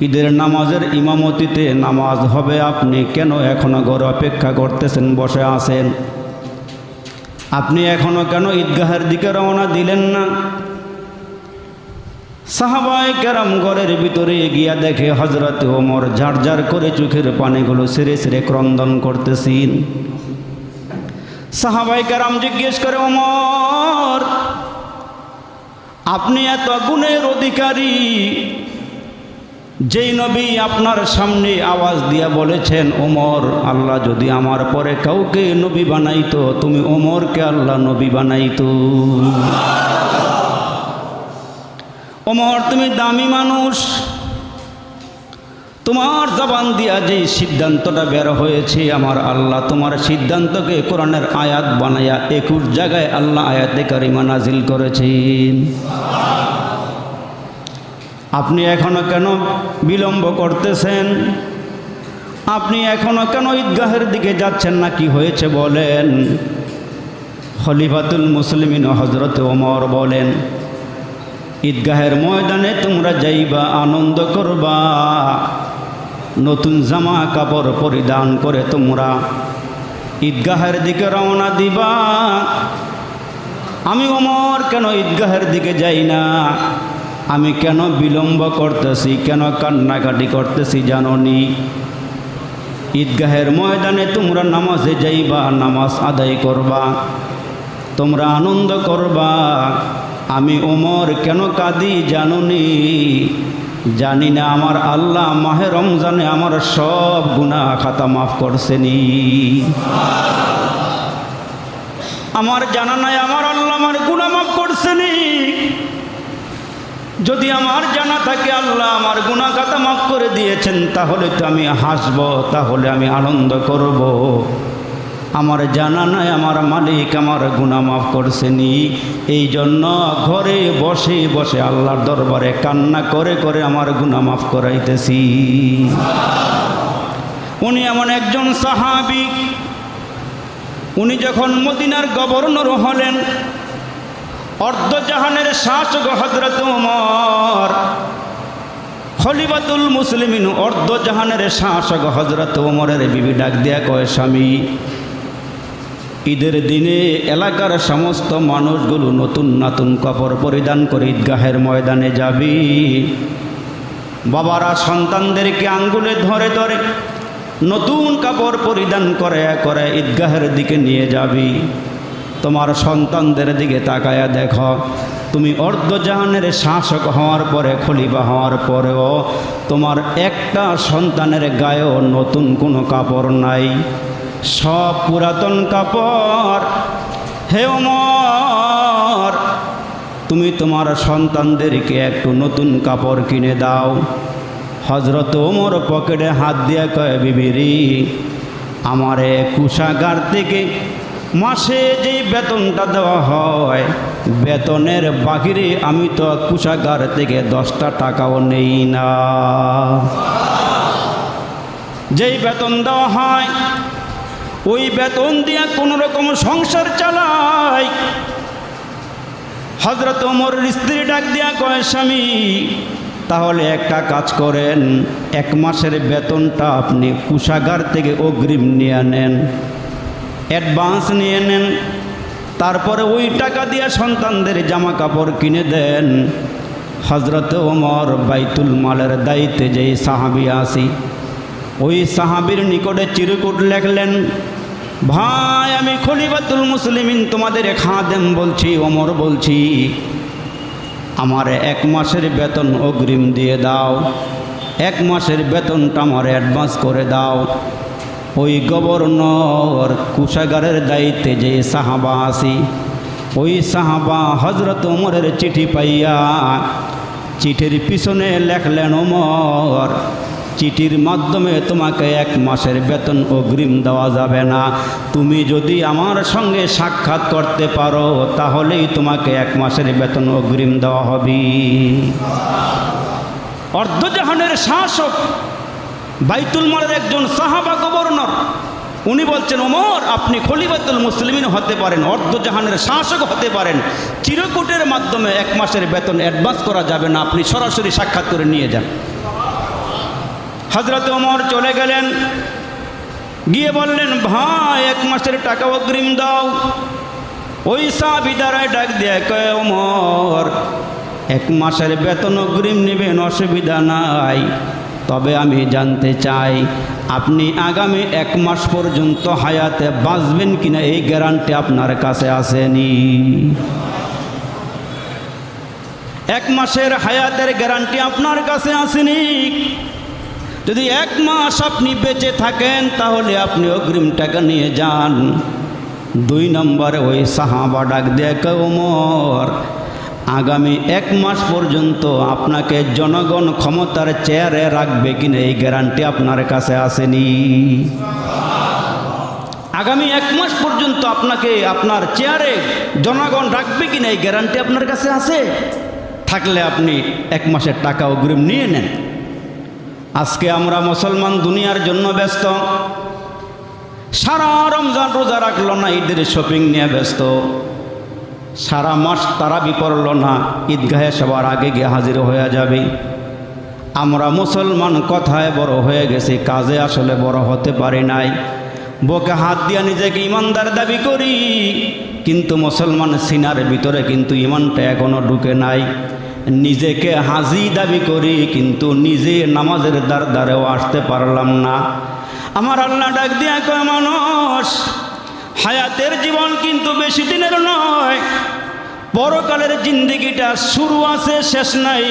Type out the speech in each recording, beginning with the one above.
ঈদের নামাজের ইমামতিতে নামাজ হবে আপনি, কেন এখনও ঘর অপেক্ষা করতেছেন, বসে আছেন? আপনি এখনও কেন ঈদগাহের দিকে রওনা দিলেন না? সাহাবাই কেরাম ঘরের ভিতরে গিয়া দেখে হজরত ওমর ঝাড় করে চোখের পানিগুলো সেরে সেরে ক্রন্দন করতেছেন। সাহাবাই কেরাম জিজ্ঞেস করে, ওমর, আপনি এত গুণের অধিকারী যেই নবী আপনার সামনে আওয়াজ দিয়া বলেছেন, ওমর, আল্লাহ যদি আমার পরে কাউকে নবী বানাইতো, তুমি ওমরকে আল্লাহ নবী বানাইতো। ওমর, তুমি দামি মানুষ। তোমার জবান দিয়া যে সিদ্ধান্তটা বের হয়েছে, আমার আল্লাহ তোমার সিদ্ধান্তকে কোরআনের আয়াত বানায়া একুশ জায়গায় আল্লাহ আয়াতে কারিমা নাজিল করেছেন। আপনি এখনও কেন বিলম্ব করতেছেন? আপনি এখনও কেন ঈদগাহের দিকে যাচ্ছেন না? কি হয়েছে বলেন? খলিফাতুল মুসলিমিন হজরত ওমর বলেন, ঈদগাহের ময়দানে তোমরা যাইবা, আনন্দ করবা। নতুন জামা কাপড় পরিধান করে তোমরা ঈদগাহের দিকে রওনা দিবা। আমি ওমর কেন ঈদগাহের দিকে যাই না? আমি কেন বিলম্ব করতেছি, কেন কান্নাকাটি করতেছি জাননি ঈদগাহের ময়দানে তোমরা নামাজে যাইবা, নামাজ আদায় করবা, তোমরা আনন্দ করবা। আমি ওমর কেন কাঁদি জানুনি জানি না আমার আল্লাহ মাহে রমজানে আমার সব গুণা খাতা মাফ করছেনি। আমার জানা নাই, আমার আল্লাহ আমার গুণা মাফ করছেনি। যদি আমার জানা থাকে আল্লাহ আমার গুণা খাতা মাফ করে দিয়েছেন, তাহলে তো আমি হাসব, তাহলে আমি আনন্দ করব। আমার জানা নাই, আমার মালিক আমার গুণা মাফ করছেনি। এই জন্য ঘরে বসে বসে আল্লাহর দরবারে কান্না করে করে আমার গুণা মাফ করাইতেছি। উনি এমন একজন সাহাবিক উনি যখন মদিনার গভর্নর হলেন অর্ধজাহানের শাসক হজরত ওমর খলিবাতুল মুসলিমিন অর্ধজাহানের শাসক হজরত ওমরের বিবি ডাক দেয়া কয়, স্বামী, ঈদের দিনে এলাকার সমস্ত মানুষগুলো নতুন নতুন কাপড় পরিধান করে ঈদগাহের ময়দানে যাবি। বাবারা সন্তানদেরকে আঙ্গুলে ধরে ধরে নতুন কাপড় পরিধান করে করে ঈদগাহের দিকে নিয়ে যাবি। তোমার সন্তানদের দিকে তাকায়া দেখো। তুমি অর্ধজাহানের শাসক হওয়ার পরে, খলিফা হওয়ার পরেও তোমার একটা সন্তানের গায়েও নতুন কোনো কাপড় নাই। সব পুরাতন কাপড়। হে ওমর, তুমি তোমার সন্তানদেরকে একটু নতুন কাপড় কিনে দাও। হজরত ওমর পকেটে হাত দিয়ে কয়, বিবিরি, আমারে কুষাগার থেকে মাসে যেই বেতনটা দেওয়া হয়, বেতনের বাহিরে আমি তো কুষাগার থেকে দশটা টাকাও নেই না। যেই বেতন দেওয়া হয়, ওই বেতন দিয়ে কোনো রকম সংসার চালায় হজরত ওমর স্ত্রী ডাক দিয়া কয়, স্বামী, তাহলে একটা কাজ করেন, এক মাসের বেতনটা আপনি কুষাগার থেকে অগ্রিম নিয়ে নেন। অ্যাডভান্স নিয়ে নেন। তারপরে ওই টাকা দিয়ে সন্তানদের জামা কাপড় কিনে দেন। হজরত ওমর বাইতুল মালের দায়িত্বে যেই সাহাবি আসি, ওই সাহাবির নিকটে চিরকুট লেখলেন, ভাই, আমি খলিফাতুল মুসলিমিন, তোমাদের খাদেম বলছি, ওমর বলছি। আমার এক মাসের বেতন অগ্রিম দিয়ে দাও। এক মাসের বেতনটা আমার অ্যাডভান্স করে দাও। ওই গভর্নর কুষাগারের দায়িত্বে যে সাহাবা আসি, ওই সাহাবা হজরত ওমরের চিঠি পাইয়া চিঠির পিছনে লেখলেন ওমর চিঠির মাধ্যমে তোমাকে এক মাসের বেতন অগ্রিম দেওয়া যাবে না। তুমি যদি আমার সঙ্গে সাক্ষাৎ করতে পারো, তাহলেই তোমাকে এক মাসের বেতন অগ্রিম দেওয়া হবে। অর্ধজাহানের শাসক বাইতুল মালের একজন সাহাবা গভর্নর, উনি বলছেন, ওমর, আপনি খলিফাতুল মুসলিমিন হতে পারেন, অর্ধজাহানের শাসক হতে পারেন। চিরকুটের মাধ্যমে এক মাসের বেতন অ্যাডভান্স করা যাবে না, আপনি সরাসরি সাক্ষাৎ করে নিয়ে যান। হজরত ওমর চলে গেলেন, গিয়ে বললেন, ভাই, এক মাসের টাকা অগ্রিম দাও। ওই সাবিদারায় ডাক দিয়ে, কয় ওমর, এক মাসের বেতন অগ্রিম নেবেন, অসুবিধা নাই। তবে আমি জানতে চাই, আপনি আগামী এক মাস পর্যন্ত হায়াতে বাঁচবেন কিনা এই গ্যারান্টি আপনার কাছে আসেনি। এক মাসের হায়াতের গ্যারান্টি আপনার কাছে আসেনি। যদি এক মাস আপনি বেঁচে থাকেন, তাহলে আপনি অগ্রিম টাকা নিয়ে যান। দুই নম্বরে ওই সাহাবা ডাক দেখ ওমর আগামী এক মাস পর্যন্ত আপনাকে জনগণ ক্ষমতার চেয়ারে রাখবে কিনা এই গ্যারান্টি আপনার কাছে আসেনি। আগামী এক মাস পর্যন্ত আপনাকে আপনার চেয়ারে জনগণ রাখবে কিনা এই গ্যারান্টি আপনার কাছে আছে? থাকলে আপনি এক মাসের টাকা অগ্রিম নিয়ে নেন। আজকে আমরা মুসলমান দুনিয়ার জন্য ব্যস্ত। সারা রমজান রোজা রাখল না, ঈদের শপিং নিয়ে ব্যস্ত। সারা মাস তারা বিপরল না, ঈদগাহে সবার আগে গিয়ে হাজির হয়ে যাবে। আমরা মুসলমান কথায় বড় হয়ে গেছি, কাজে আসলে বড় হতে পারি নাই। বকে হাত দিয়া নিজেকে ইমানদার দাবি করি, কিন্তু মুসলমান সিনার ভিতরে কিন্তু ইমানটা এখনও ঢুকে নাই। নিজেকে হাজি দাবি করি, কিন্তু নিজে নামাজের দ্বার দ্বারেও আসতে পারলাম না। আমার আল্লাহ ডাক দিয়া কয়, মানুষ হায়াতের জীবন কিন্তু বেশি দিনের নয়। পরকালের জিন্দিগিটা শুরু আছে, শেষ নাই।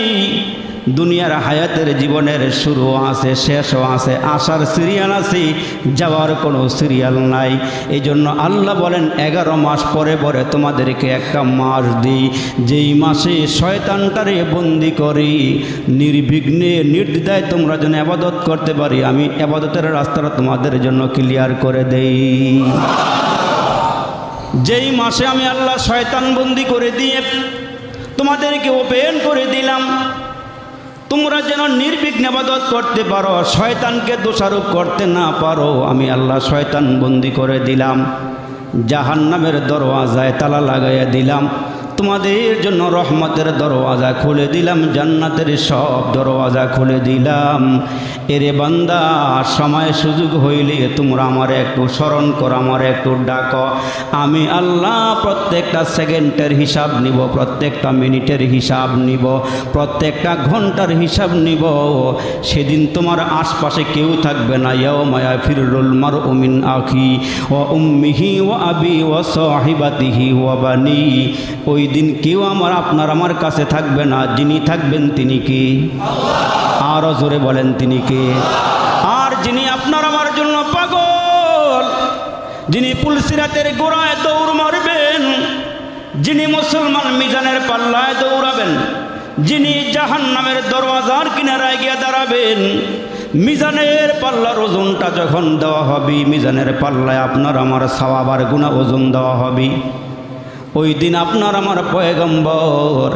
দুনিয়ার হায়াতের জীবনের শুরু আছে শেষও আছে। আসার সিরিয়াল আছে, যাওয়ার কোনো সিরিয়াল নাই। এই জন্য আল্লাহ বলেন, এগারো মাস পরে পরে তোমাদেরকে একটা মাস দিই। যেই মাসে শয়তানটারে বন্দি করি, নির্বিঘ্নে, নির্দ্বিধায় তোমরা যেন আবাদত করতে পারি, আমি আবাদতের রাস্তাটা তোমাদের জন্য ক্লিয়ার করে দেই। যেই মাসে আমি আল্লাহ শয়তান বন্দি করে দিয়ে তোমাদেরকে ওপেন করে দিলাম, তোমরা যেন নির্বিঘ্ন আবাদত করতে পারো, শয়তানকে দোষারোপ করতে না পারো, আমি আল্লাহ শয়তান বন্দি করে দিলাম, জাহান্নামের দরওয়াজায় তালা লাগাইয়া দিলাম। তোমাদের জন্য রহমতের দরওয়াজা খুলে দিলাম, জান্নাতের সব দরওয়াজা খুলে দিলাম। এরে বান্দা, সময় সুযোগ হইলে তোমরা আমার একটু স্মরণ করো, আমার একটু ডাক। আমি আল্লাহ প্রত্যেকটা সেকেন্ডের হিসাব নিব, প্রত্যেকটা মিনিটের হিসাব নিব, প্রত্যেকটা ঘণ্টার হিসাব নিব। সেদিন তোমার আশপাশে কেউ থাকবে না। ইয় মায়া ফিরুল মার উমিন আখি ও উম্মিহি ও আবি ও সাহিবাতিহি ও বানি। ওই দিন কেউ আমার, আপনার আমার কাছে থাকবে না। যিনি থাকবেন তিনি কি? আরও জোরে বলেন তিনি কে? আর যিনি আপনার আমার জন্য পাগল, যিনি পুলসিরাতের গোড়ায় দৌড় মারবেন, যিনি মুসলমান মিজানের পাল্লায় দৌড়াবেন, যিনি জাহান নামের দরওয়াজার কিনারায় গিয়ে দাঁড়াবেন, মিজানের পাল্লার ওজনটা যখন দেওয়া হবে, মিজানের পাল্লায় আপনার আমার সাওয়াবার গুণা ওজন দেওয়া হবে। ওই দিন আপনার আমার পয়গম্বর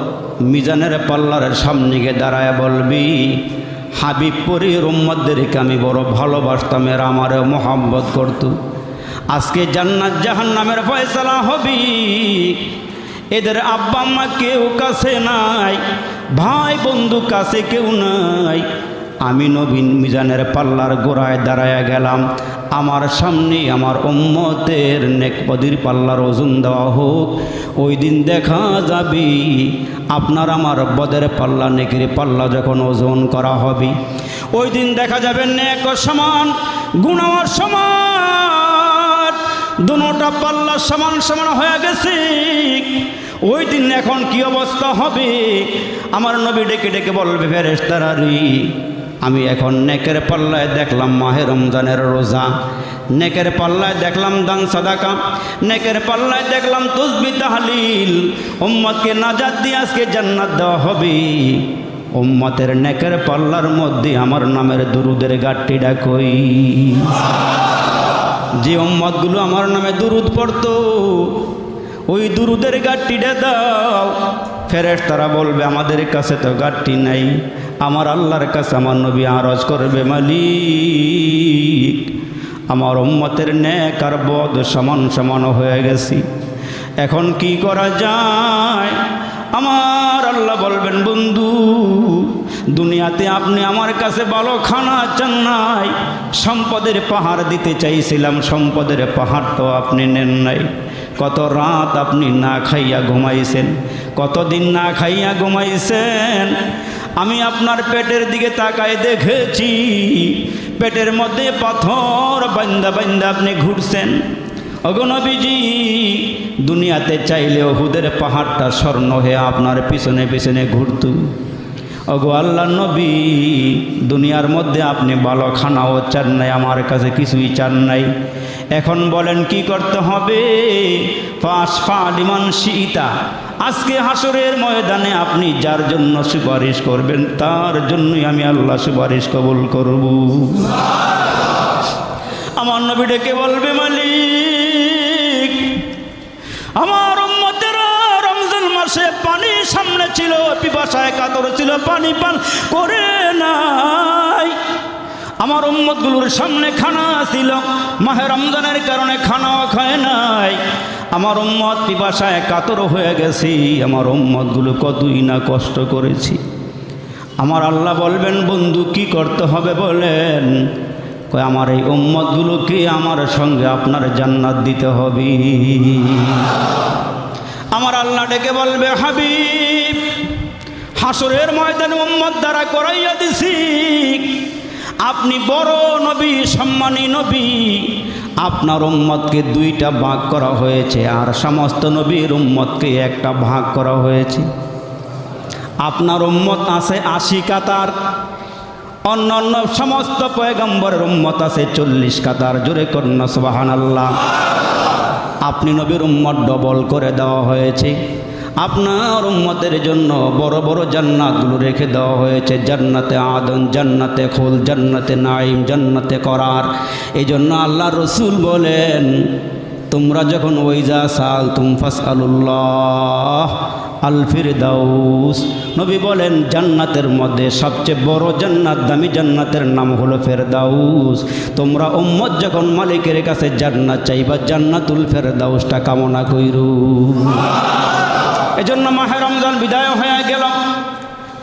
মিজানের পাল্লার সামনে গিয়ে দাঁড়ায় বলবি হাবিব পরি রম্মদদেরকে আমি বড় ভালোবাসতাম, এরা আমার মোহাম্মত করত। আজকে জান্নাত জাহান নামের ফয়সালা হবি, এদের আব্বা আম্মা কেউ কাছে নাই, ভাই বন্ধু কাছে কেউ নাই। আমি নবীন মিজানের পাল্লার গোড়ায় দাঁড়ায় গেলাম আমার সামনে আমার উম্মতের নেকপদির পাল্লার ওজন দেওয়া হোক, ওই দিন দেখা যাবে আপনার আমার বদের পাল্লা, নেকির পাল্লা যখন ওজন করা হবে। ওই দিন দেখা যাবে নেক সমান, গুণাওয়ার সমান, দুটা পাল্লা সমান সমান হয়ে গেছে। ওই দিন এখন কি অবস্থা হবে? আমার নবী ডেকে ডেকে বলবে ফেরেস্তারি আমি এখন নেকের পাল্লায় দেখলাম মাহে রমজানের রোজা। নেকের পাল্লায় দেখলাম দান সাদাকা। নেকের পাল্লায় দেখলাম তসবি তাহালিল। উম্মতকে নাজাদ দিয়ে আজকে জান্নাত দেওয়া হবে। উম্মতের নেকের পাল্লার মধ্যে আমার নামের দুরুদের গাঠটি ডাকই। যে উম্মতগুলো আমার নামে দুরুদ পড়তো, ওই দুরুদের গাঠটিটা দাও ফেরেস তারা বলবে, আমাদের কাছে তো গাঠটি নাই। আমার আল্লাহর কাছে আমার নবী আরজ করবে মালিক। আমার উম্মতের ন্যাক আর বদ সমান সমান হয়ে গেছি। এখন কি করা যায়? আমার আল্লাহ বলবেন, বন্ধু, দুনিয়াতে আপনি আমার কাছে ভালো খানা চান নাই সম্পদের পাহাড় দিতে চাইছিলাম, সম্পদের পাহাড় তো আপনি নেন নাই। কত রাত আপনি না খাইয়া ঘুমাইছেন কতদিন না খাইয়া ঘুমাইছেন আমি আপনার পেটের দিকে তাকায় দেখেছি। পেটের মধ্যে পাথর বান্দা বান্দা আপনি ঘুরছেন। অগনবীজি দুনিয়াতে চাইলে ওহুদের পাহাড়টা স্বর্ণ হয়ে আপনার পিছনে পিছনে ঘুরত। অগো আল্লাহ নবী, দুনিয়ার মধ্যে আপনি ভালো খানাও চান নাই, আমার কাছে কিছুই চান নাই। এখন বলেন কি করতে হবে? পাশ ফালিমান সীতা আজকে হাসরের ময়দানে আপনি যার জন্য সুপারিশ করবেন, তার জন্যই আমি আল্লাহ সুপারিশ কবুল করব। আমার নবী ডেকে বলবে, মালিক, আমার রমজান মাসে পানি সামনে ছিল, পিপাসায় কাতর ছিল, পানি পান করে নাই। আমার উম্মতগুলোর সামনে খানা ছিল, মাহে রমজানের কারণে খানাও খায় নাই। আমার উম্মত পিপাসায় কাতর হয়ে গেছি। আমার উম্মতগুলো কতই না কষ্ট করেছি। আমার আল্লাহ বলবেন, বন্ধু, কি করতে হবে বলেন? কয়, আমার এই উম্মতগুলোকে আমার সঙ্গে আপনার জান্নাত দিতে হবে। আমার আল্লাহ ডেকে বলবে, হাবিব হাসরের ময়দানে উম্মত দ্বারা করাইয়া দিছি। আপনি বড় নবী, সম্মানী নবী আপনার উম্মতকে দুইটা ভাগ করা হয়েছে আর সমস্ত নবীর উম্মতকে একটা ভাগ করা হয়েছে। আপনার উম্মত আছে আশি কাতার, অন্য অন্য সমস্ত পয়গম্বরের উম্মত আছে চল্লিশ কাতার। জোরে কন্যা সুবাহান আল্লাহ আপনি নবীর উম্মত ডবল করে দেওয়া হয়েছে। আপনার উম্মতের জন্য বড় বড় জান্নাতগুলো রেখে দেওয়া হয়েছে। জান্নাতে আদন, জান্নাতে খোল, জান্নাতে নাইম, জান্নাতে করার। এই জন্য আল্লাহ রসুল বলেন, তোমরা যখন ওইজা সাল তুম ফাস আলুল্লাহ আল ফিরদাউস। নবী বলেন, জান্নাতের মধ্যে সবচেয়ে বড় জান্নাত, দামি জান্নাতের নাম হলো ফেরদাউস। তোমরা উম্মত যখন মালিকের কাছে জান্নাত চাইবা, জান্নাতুল ফেরদাউসটা কামনা কইরু। এজন্য মাহে রমজান বিদায় হয়ে গেল।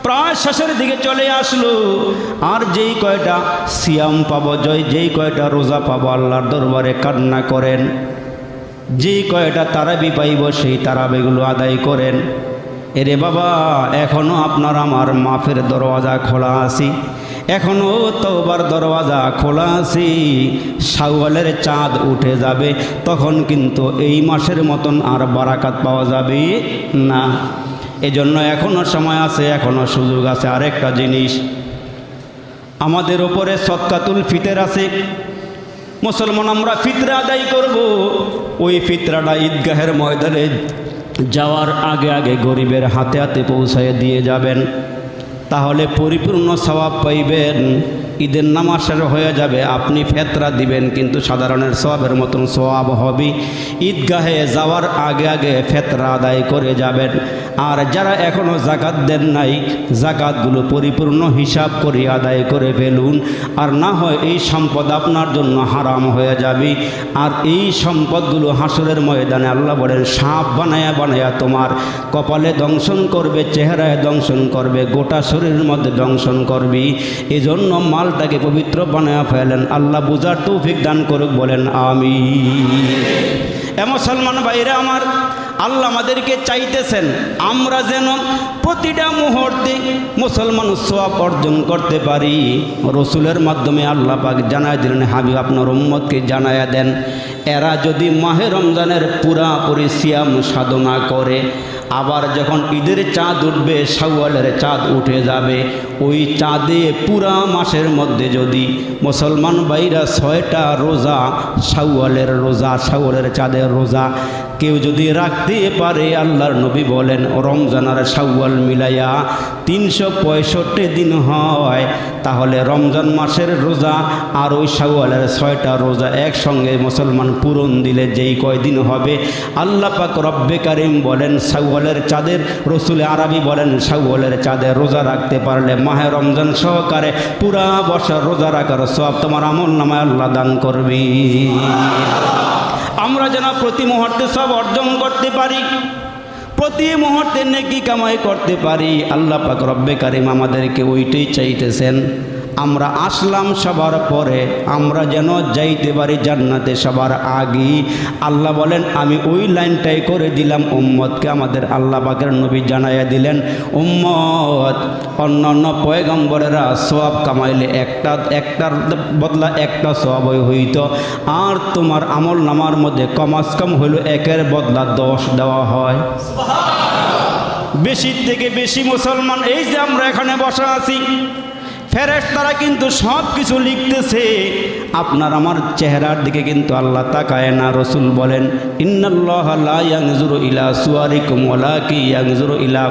প্রায় শেষের দিকে চলে আসলো। আর যেই কয়টা সিয়াম পাব জয় যেই কয়টা রোজা পাব, আল্লাহর দরবারে কান্না করেন। যেই কয়টা তারাবি পাইব, সেই তারাবিগুলো আদায় করেন। এরে বাবা এখনও আপনার আমার মাফের দরওয়াজা খোলা আছি। এখনও তোবার দরওয়াজা খোলা আছি। শাওয়ালের চাঁদ উঠে যাবে, তখন কিন্তু এই মাসের মতন আর বারাকাত পাওয়া যাবে না। এজন্য এখনও সময় আছে এখনও সুযোগ আছে আরেকটা জিনিস। আমাদের ওপরে সৎকাতুল ফিতের আছে। মুসলমান, আমরা ফিতরা আদায় করব। ওই ফিতরাটা ঈদগাহের ময়দানে যাওয়ার আগে আগে গরিবের হাতে হাতে পৌঁছায় দিয়ে যাবেন। তাহলে পরিপূর্ণ স্বভাব পাইবেন। ঈদের নামাজের হয়ে যাবে, আপনি ফেতরা দিবেন, কিন্তু সাধারণের সবের মতন সবাব হবে। ঈদগাহে যাওয়ার আগে আগে ফেতরা আদায় করে যাবেন। আর যারা এখনও জাকাত দেন নাই জাকাতগুলো পরিপূর্ণ হিসাব করে আদায় করে ফেলুন। আর না হয় এই সম্পদ আপনার জন্য হারাম হয়ে যাবে। আর এই সম্পদগুলো হাসরের ময়দানে আল্লাহ বলেন, সাপ বানায়া বানায়া তোমার কপালে দংশন করবে, চেহারায় দংশন করবে, গোটা শরীরের মধ্যে দংশন করবি। এজন্য মালটাকে পবিত্র বানায় ফেলেন। আল্লাহ বুঝার তৌফিক দান করুক, বলেন আমি এ মুসলমান ভাইরা আমার, আল্লাহ আমাদেরকে চাইতেছেন, আমরা যেন প্রতিটা মুহূর্তে মুসলমান সব অর্জন করতে পারি। রসুলের মাধ্যমে আল্লাহ পাক জানায় দিলেন, হাবিব, আপনার উম্মতকে জানায়া দেন। এরা যদি মাহে রমজানের পুরাপুরি সিয়াম সাধনা করে, আবার যখন ঈদের চাঁদ উঠবে, শাওয়ালের চাঁদ উঠে যাবে, ওই চাঁদে পুরা মাসের মধ্যে যদি মুসলমান ভাইরা ছয়টা রোজা, শাওয়ালের রোজা, শাওয়ালের চাঁদের রোজা, কেউ যদি রাখতে পারে, আল্লাহর নবী বলেন, রমজান আর শাওয়াল মিলাইয়া তিনশো পঁয়ষট্টি দিন হয়। তাহলে রমজান মাসের রোজা আর ওই শাওয়ালের ছয়টা রোজা একসঙ্গে মুসলমান পূরণ দিলে যেই কয়দিন হবে। আল্লাহ পাক রব্বে কারিম বলেন, শাওয়ালের চাঁদের, রসুল আরবি বলেন, শাওয়ালের চাঁদের রোজা রাখতে পারলে মাহে রমজান সহকারে পুরা বছর রোজা রাখার সব তোমার আমল নামায় আল্লাহ দান করবি। আমরা যেন প্রতি মুহূর্তে সব অর্জন করতে পারি, প্রতি মুহূর্তে নেকি কামাই করতে পারি, আল্লাহ পাক রব্বে কারিম আমাদেরকে ওইটাই চাইতেছেন। আমরা আসলাম সবার পরে আমরা যেন যাইতে পারি জান্নাতে সবার আগে। আল্লাহ বলেন আমি ওই লাইনটাই করে দিলাম উম্মতকে আমাদের আল্লাহ পাকের নবী জানাইয়া দিলেন। উম্মত অন্য অন্য পয়গম্বরেরা সব কামাইলে একটা একটার বদলা একটা সবই হইত। আর তোমার আমল নামার মধ্যে কমাস কম হইল একের বদলা দশ দেওয়া হয়। বেশির থেকে বেশি মুসলমান এই যে আমরা এখানে বসা আছি। ফেরেস তারা কিন্তু সব কিছু লিখতেছে। আপনার আমার চেহারার দিকে কিন্তু আল্লাহ তাকায় না, রসুল বলেন ইয়ানজুরু ইলা ইলা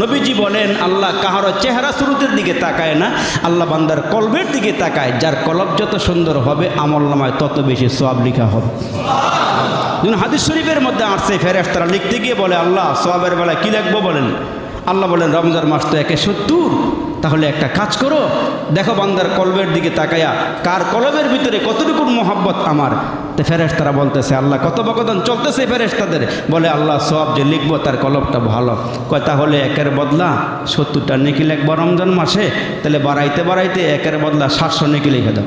নবীজি বলেন, আল্লাহ কাহারও চেহারা শুরুতের দিকে তাকায় না, আল্লাহ বান্দার কলবের দিকে তাকায়। যার কলব যত সুন্দর হবে, আমল নামায় তত বেশি সব লিখা হবে। যেমন হাদিস শরীফের মধ্যে আসছে ফেরেস তারা লিখতে গিয়ে বলে, আল্লাহ সবের বেলায় কী লিখব বলেন? আল্লাহ বলেন, রমজান মাস তো একে সত্তর তাহলে একটা কাজ করো, দেখো বান্দার কলবের দিকে তাকায়া, কার কলবের ভিতরে কতটুকু মোহাব্বত আমার? তো ফেরেস তারা বলতেছে, আল্লাহ কত বকদন চলতেছে ফেরেস তাদের বলে আল্লাহ সব যে লিখব তার কলবটা ভালো। কয়, তাহলে একের বদলা সত্তরটা নেকি লিখব রমজান মাসে? তাহলে বাড়াইতে বাড়াইতে একের বদলা সাতশো নেকি লিখে দাও।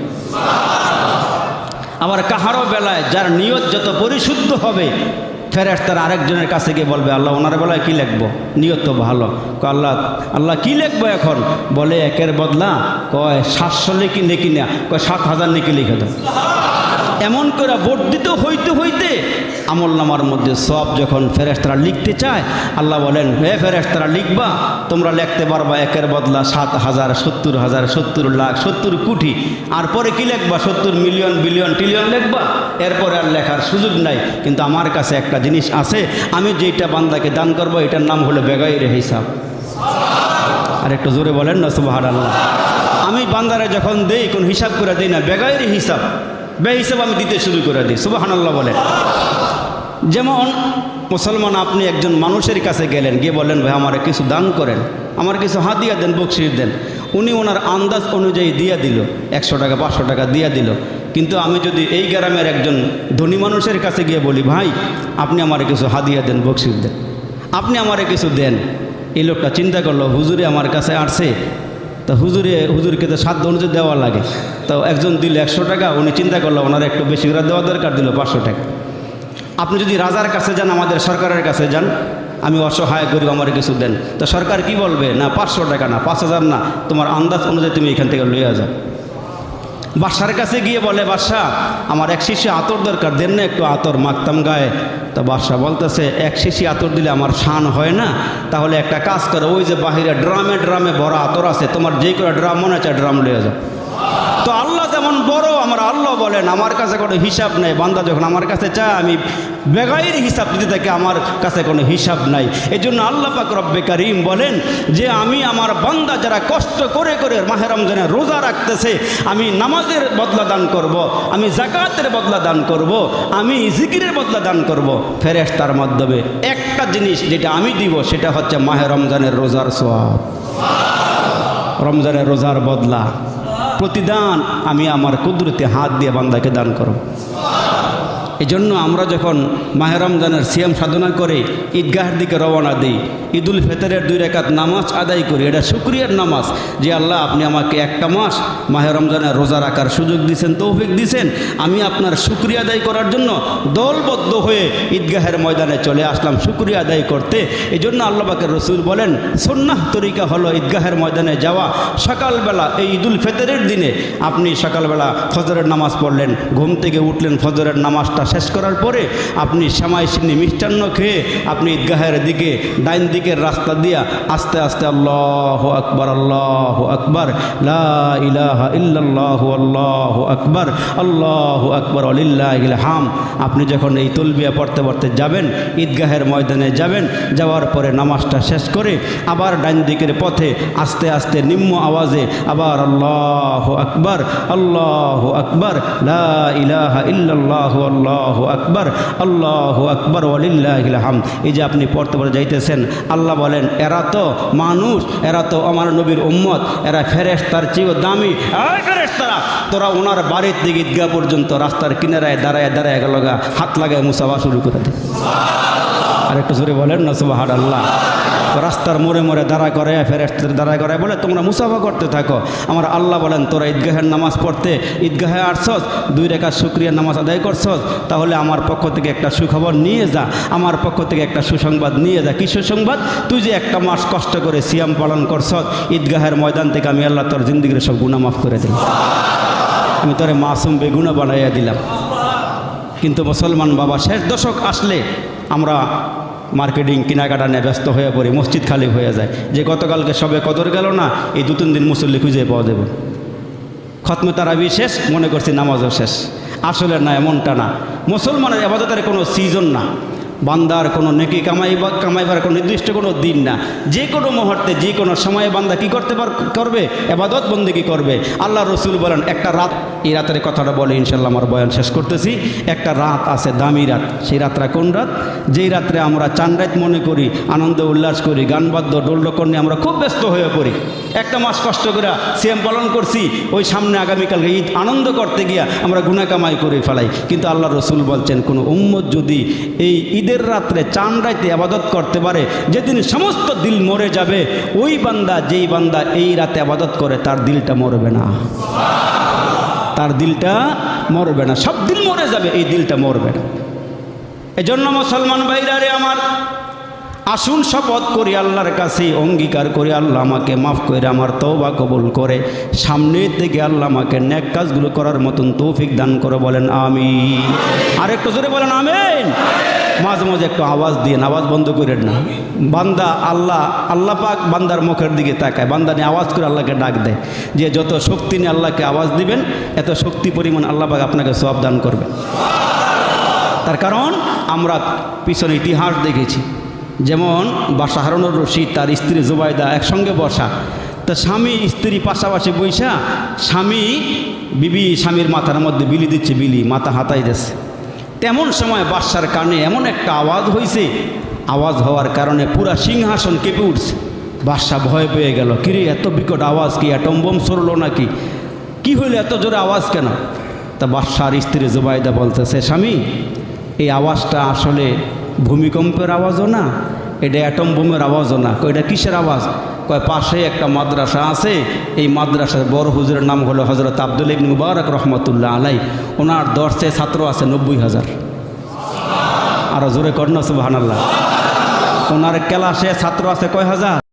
আবার কাহারও বেলায় যার নিয়ত যত পরিশুদ্ধ হবে ফেরেস তার আরেকজনের কাছে গিয়ে বলবে, আল্লাহ ওনার বেলায় কী লিখব? নিয়ত তো ভালো। আল্লাহ আল্লাহ কী লিখব এখন? বলে, একের বদলা, কয়, সাতশো লিখি লিখি না কয়, সাত হাজার লিখি লিখে দাও। এমন করে বর্ধিত হইতে হইতে আমল নামার মধ্যে সব যখন ফেরেস্তারা লিখতে চায়, আল্লাহ বলেন, হে ফেরেস্তারা লিখবা। তোমরা লিখতে পারবা একের বদলা সাত হাজার, সত্তর হাজার, সত্তর লাখ, সত্তর কোটি। আর পরে কি লিখবা? সত্তর মিলিয়ন, বিলিয়ন, ট্রিলিয়ন লিখবা? এরপরে আর লেখার সুযোগ নাই। কিন্তু আমার কাছে একটা জিনিস আছে, আমি যেটা বান্দাকে দান করব, এটার নাম হলো বেগাইর হিসাব। আর একটু জোরে বলেন না সুবাহ আমি বান্দারে যখন দেই, কোন হিসাব করে দিই না, বেগাইর হিসাব। বে হিসাব আমি দিতে শুরু করে দিই সুবাহান আল্লাহ বলেন। যেমন মুসলমান আপনি একজন মানুষের কাছে গেলেন, গিয়ে বললেন, ভাই, আমার কিছু দান করেন, আমার কিছু হাতিয়া দেন, বকশিস দেন। উনি ওনার আন্দাজ অনুযায়ী দিয়ে দিল, একশো টাকা, পাঁচশো টাকা দিয়ে দিল। কিন্তু আমি যদি এই গ্রামের একজন ধনী মানুষের কাছে গিয়ে বলি, ভাই, আপনি আমার কিছু হাদিয়া দেন, বকশিস দেন, আপনি আমারে কিছু দেন। এই লোকটা চিন্তা করল, হুজুরে আমার কাছে আসছে। তা হুজুরে, হুজুরকে তো সাধ্য অনুযায়ী দেওয়া লাগে। তো একজন দিল একশো টাকা, উনি চিন্তা করল ওনার একটু বেশি করে দেওয়া দরকার, দিল পাঁচশো টাকা। আপনি যদি রাজার কাছে যান, আমাদের সরকারের কাছে যান, আমি অসহায়, গরিব, আমার কিছু দেন। তো সরকার কি বলবে? না, পাঁচশো টাকা না, পাঁচ হাজার না, তোমার আন্দাজ অনুযায়ী তুমি এখান থেকে লইয়া যাও। বাসার কাছে গিয়ে বলে বাদশাহ আমার এক শিশি আতর দরকার, দেন না একটু আতর, মাখতাম গায়ে। তা বাদশাহ বলতেছে, এক শিশি আতর দিলে আমার শান হয় না? তাহলে একটা কাজ করে, ওই যে বাহিরে ড্রামে ড্রামে বড় আতর আছে, তোমার যেই করে ড্রাম, মনে হচ্ছে ড্রাম লিয়ে যাও। তো আল্লাহ যেমন বড়, আমার আল্লাহ বলেন, আমার কাছে কোনো হিসাব নেই বান্দা যখন আমার কাছে চায়, আমি বেগাইর হিসাব দিতে থাকি, আমার কাছে কোনো হিসাব নাই এই জন্য আল্লাহ পাক রব্বে কারিম বলেন যে, আমি আমার বান্দা যারা কষ্ট করে করে মাহের রমজানে রোজা রাখতেছে, আমি নামাজের বদলা দান করব। আমি জাকাতের বদলা দান করব। আমি জিকিরের বদলা দান করব। ফেরেস তার মাধ্যমে একটা জিনিস যেটা আমি দিব, সেটা হচ্ছে মাহে রমজানের রোজার সোয়াব রমজানের রোজার বদলা প্রতিদান আমি আমার কুদরতে হাত দিয়ে বান্দাকে দান করব। এই জন্য আমরা যখন মাহে রমজানের সিয়াম সাধনা করে ঈদগাহের দিকে রওনা দিই, ঈদুল ফেতরের দুই রেখাত নামাজ আদায় করি, এটা শুক্রিয়ার নামাজ যে আল্লাহ আপনি আমাকে একটা মাস মাহে রমজানের রোজা রাখার সুযোগ দিয়েছেন তৌফিক দিয়েছেন আমি আপনার শুক্রিয়া আদায় করার জন্য দলবদ্ধ হয়ে ঈদগাহের ময়দানে চলে আসলাম শুক্রিয়া আদায় করতে। এই জন্য আল্লাহবাকের রসুল বলেন সন্ন্যাহ তরিকা হলো ঈদগাহের ময়দানে যাওয়া। সকালবেলা এই ঈদুল ফেতরের দিনে আপনি সকালবেলা ফজরের নামাজ পড়লেন, ঘুম থেকে উঠলেন, ফজরের নামাজটা শেষ করার পরে আপনি সামাই সিন্নি মিষ্টান্ন খেয়ে আপনি ঈদগাহের দিকে, ডাইন দিকের রাস্তা দিয়া আস্তে আস্তে আল্লাহ আকবর আল্লাহ আকবর, লা ইলাহা ইল্লাল্লাহু, আল্লাহু আকবর, আল্লাহ আকবর হাম। আপনি যখন এই তলবিয়া পড়তে পড়তে যাবেন, ঈদগাহের ময়দানে যাবেন, যাওয়ার পরে নামাজটা শেষ করে আবার ডাইন দিকের পথে আস্তে আস্তে নিম্ন আওয়াজে আবার আল্লাহ আকবর আল্লাহ আকবর, লা ইলাহা ইল্লাল্লাহু আল্লাহু আকবর, আল্লাহ আকবর ওলিল্লাহাম হাম এই যে আপনি পড়তে পড়ে যাইতেছেন, আল্লাহ বলেন, এরা তো মানুষ, এরা তো আমার নবীর উম্মত, এরা ফেরেস তার চেয়েও দামি। ফেরেশতারা, তোরা ওনার বাড়ির দিকে ঈদগাহ পর্যন্ত রাস্তার কিনারায় দাঁড়ায় দাঁড়ায় গেল হাত লাগায় মুসাফা শুরু করে দে। আর একটু জোরে বলেন না আল্লাহ রাস্তার মোড়ে মোড়ে দাঁড়া করে ফেরেস্তের দাঁড়া করে বলে, তোমরা মুসাফা করতে থাকো। আমার আল্লাহ বলেন, তোরা ঈদগাহের নামাজ পড়তে ঈদগাহে আসছস, দুই রেখা শুক্রিয়ার নামাজ আদায় করছস, তাহলে আমার পক্ষ থেকে একটা সুখবর নিয়ে যা, আমার পক্ষ থেকে একটা সুসংবাদ নিয়ে যা। কি সুসংবাদ? তুই যে একটা মাস কষ্ট করে সিয়াম পালন করছস, ঈদগাহের ময়দান থেকে আমি আল্লাহ তোর জিন্দিগির সব গুণা মাফ করে দিই আমি তোরে মাসুম বেগুনা বানাইয়া দিলাম। কিন্তু মুসলমান বাবা, শেষ দশক আসলে আমরা মার্কেটিং কেনাকাটা নিয়ে ব্যস্ত হয়ে পড়ি, মসজিদ খালি হয়ে যায়। যে গতকালকে সবে কদর গেল না, এই দু তিন দিন মুসল্লি খুঁজে পাওয়া যাবে। খতমে তারা শেষ, মনে করছি নামাজও শেষ। আসলে না, এমনটা না। মুসলমানের আবাদতের কোনো সিজন না। বান্দার কোনো নেকি কামাইবা কামাইবার কোনো নির্দিষ্ট কোনো দিন না। যে কোনো মুহূর্তে, যে কোনো সময়ে বান্দা কি করতে পার, করবে? এবাদত বন্দিগি করবে? আল্লাহ রসুল বলেন, একটা রাত এই রাতের কথাটা বলে ইনশাল্লাহ আমার বয়ান শেষ করতেছি। একটা রাত আছে, দামি রাত। সেই রাতটা কোন রাত? যেই রাত্রে আমরা চান রাত মনে করি, আনন্দ উল্লাস করি গানবাদ্য ডোল্ডকর নিয়ে আমরা খুব ব্যস্ত হয়ে পড়ি। একটা মাস কষ্ট করে সিএম পালন করছি, ওই সামনে আগামীকাল ঈদ আনন্দ করতে গিয়া আমরা গুণা কামাই করে ফেলাই। কিন্তু আল্লাহ রসুল বলছেন, কোনো উম্মত যদি এই ঈদের রাত্রে চান রাইতে আবাদত করতে পারে, যেদিন সমস্ত দিল মরে যাবে, ওই বান্দা, যেই বান্দা এই রাতে আবাদত করে, তার দিলটা মরবে না। তার দিলটা মরবে না। সব দিল মরে যাবে, এই দিলটা মরবে না। এজন্য মুসলমান ভাইরারে আমার আসুন শপথ করি আল্লাহর কাছে, অঙ্গীকার করি, আল্লাহ আমাকে মাফ করে, আমার তৌবা কবুল করে। সামনের থেকে আল্লাহ আমাকে ন্যাক কাজগুলো করার মতন তৌফিক দান করে বলেন আমি আর একটু জোরে বলেন, আমিন। মাঝে মাঝে একটু আওয়াজ দিয়ে আওয়াজ বন্ধ করেন না। বান্দা আল্লাহ আল্লাহ পাক বান্দার মুখের দিকে তাকায়। বান্দা নিয়ে আওয়াজ করে আল্লাহকে ডাক দেয়। যে যত শক্তি নিয়ে আল্লাহকে আওয়াজ দিবেন, এত শক্তি পরিমাণ আল্লাহ পাক আপনাকে সব দান করবে। তার কারণ, আমরা পিছনে ইতিহাস দেখেছি। যেমন, বাসা হারানোর রশিদ, তার স্ত্রী জুবাইদা একসঙ্গে বসা। তা স্বামী স্ত্রী পাশাপাশি বৈশা স্বামী বিবি স্বামীর মাথার মধ্যে বিলি দিচ্ছে, বিলি, মাথা হাতাই দিচ্ছে। তেমন সময় বাদশার কানে এমন একটা আওয়াজ হয়েছে আওয়াজ হওয়ার কারণে পুরা সিংহাসন কেঁপে উঠছে। বাদশা ভয় পেয়ে গেল, কিরে, এত বিকট আওয়াজ কি, অ্যাটম বোম সরলো নাকি? কি হইল এত জোরে আওয়াজ কেন? তা বাদশার স্ত্রী জুবাইদা বলতেছে, স্বামী, এই আওয়াজটা আসলে ভূমিকম্পের আওয়াজও না, এটা অ্যাটম বোমের আওয়াজও না। এটা কিসের আওয়াজ? কয় পাশে একটা মাদ্রাসা আছে, এই মাদ্রাসার বড় হুজুরের নাম হলো হজরত আবদুল ইবিন মুবারক রহমতুল্লাহ আলাই ওনার দশে ছাত্র আছে নব্বই হাজার। আর জোরে কর্ণ সুবাহ ওনার ক্লাসে ছাত্র আছে কয় হাজার?